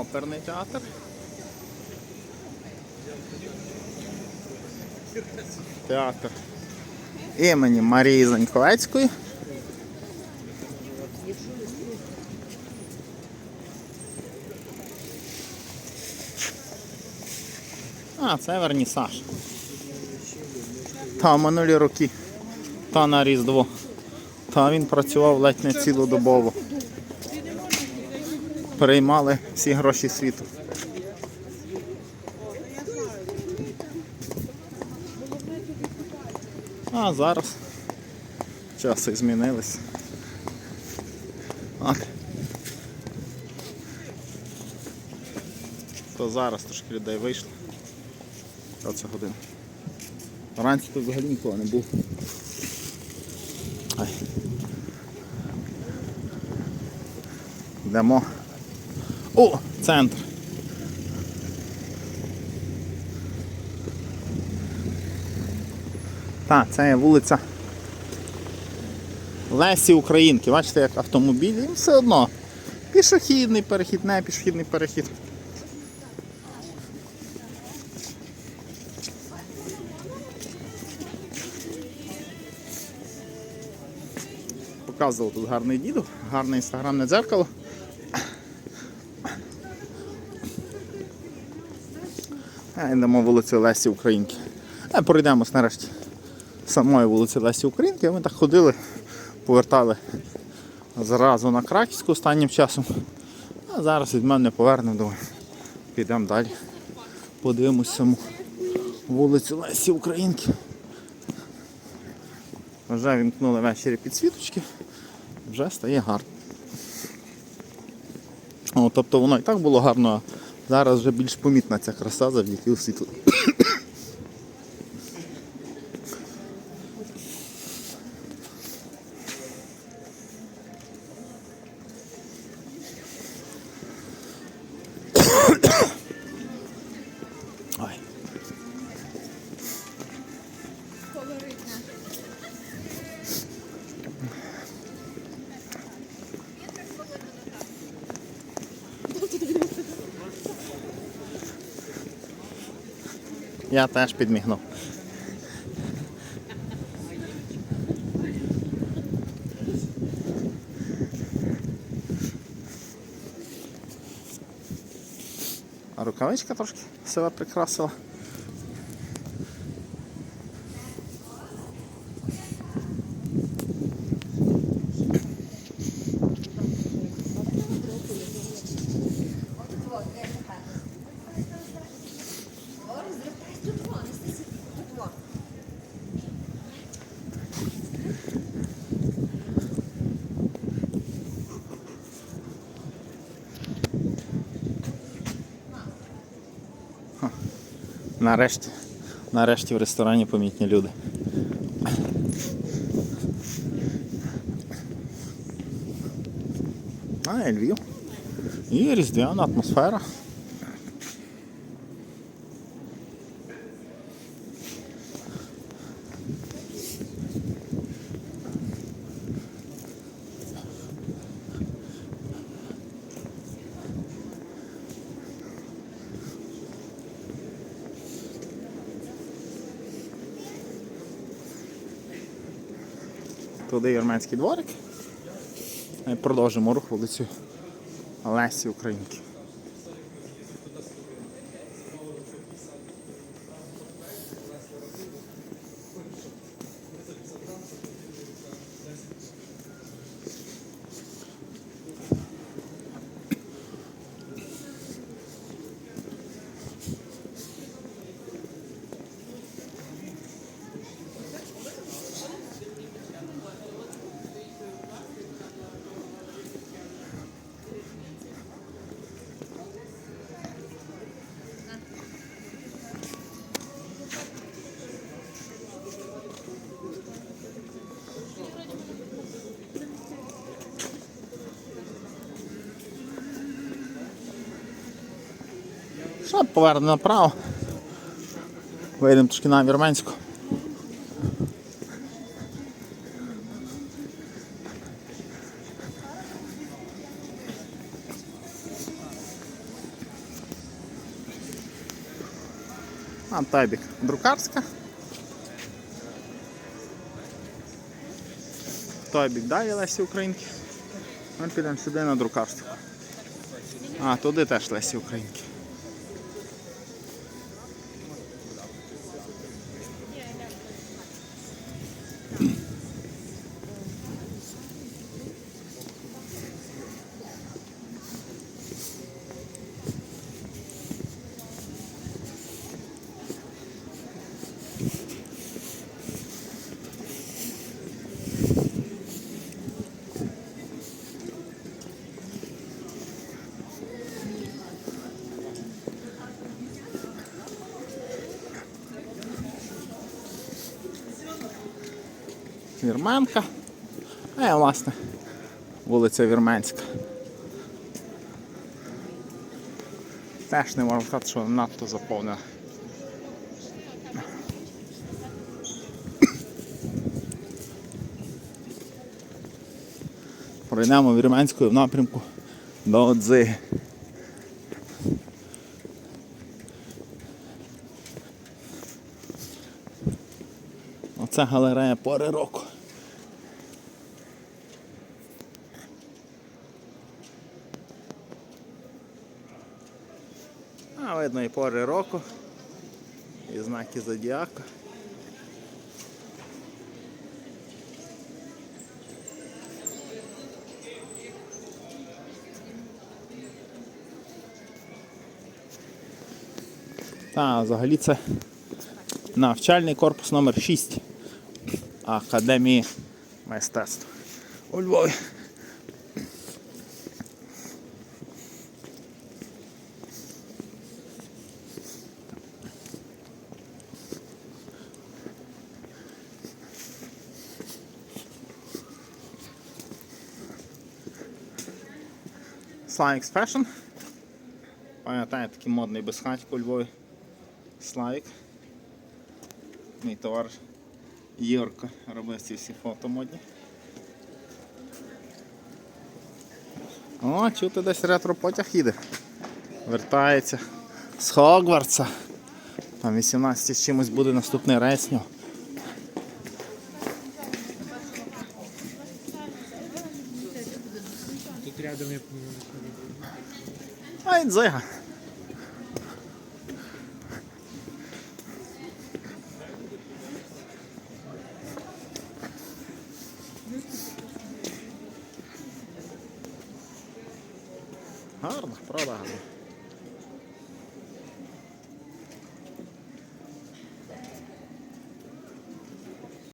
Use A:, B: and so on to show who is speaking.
A: Оперний театр. Театр імені Марії Заньковецької. А, це вернісаж. Та минулі роки. Та на Різдво. Та він працював ледь не цілодобово. Переймали всі гроші світу. А зараз часи змінились. От. То зараз трошки людей вийшло. Оце година. Вранці тут взагалі нікого не було. Ай. Йдемо. О, центр. Так, це є вулиця Лесі Українки. Бачите, як автомобілі, і все одно. Пішохідний перехід, не пішохідний перехід. Показував тут гарний діду, гарне інстаграмне дзеркало. А, Йдемо вулицю Лесі Українки. А пройдемось нарешті самої вулиці Лесі Українки. Ми так ходили, повертали зразу на Краківську останнім часом. А зараз від мене повернемо, думаю, підемо далі. Подивимось саму вулицю Лесі Українки. Вже вімкнули ввечері підсвіточки, вже стає гарно. О, тобто воно і так було гарно, зараз вже більш помітна ця краса завдяки освітлу. Я теж підмігнув. А рукавичка трошки себе прикрасила. Нарешті. Нарешті в ресторані помітні люди. А, і Львів. І різдвяна атмосфера. Туди армянський дворик. Продовжимо рух вулицю Лесі Українки. Шот поверне направо. Вийдемо трошки на Вірменську. А табік друкарська. Табік далі Лесі Українки. Ми підемо сюди на друкарську. А, туди теж Лесі Українки. Вірменка. А я, власне, вулиця Вірменська. Теж не можу сказати, що надто заповнена. Пройдемо Вірменською в напрямку до Одзи. Оце галерея пори року. А і пори року, і знаки зодіака. Та, взагалі це навчальний корпус номер 6 Академії мистецтв у Львові. Slavix Fashion. Пам'ятаєте, такий модний безхатько у Львові. Славік. Мій товариш Юрко робив ці всі фото модні. О, чути десь ретро-потяг їде. Вертається з Хогвартса. Там 18 з чимось буде наступний рейс. нього.
B: Рядом я
A: Ай, дзига. Гарно, правда гарно.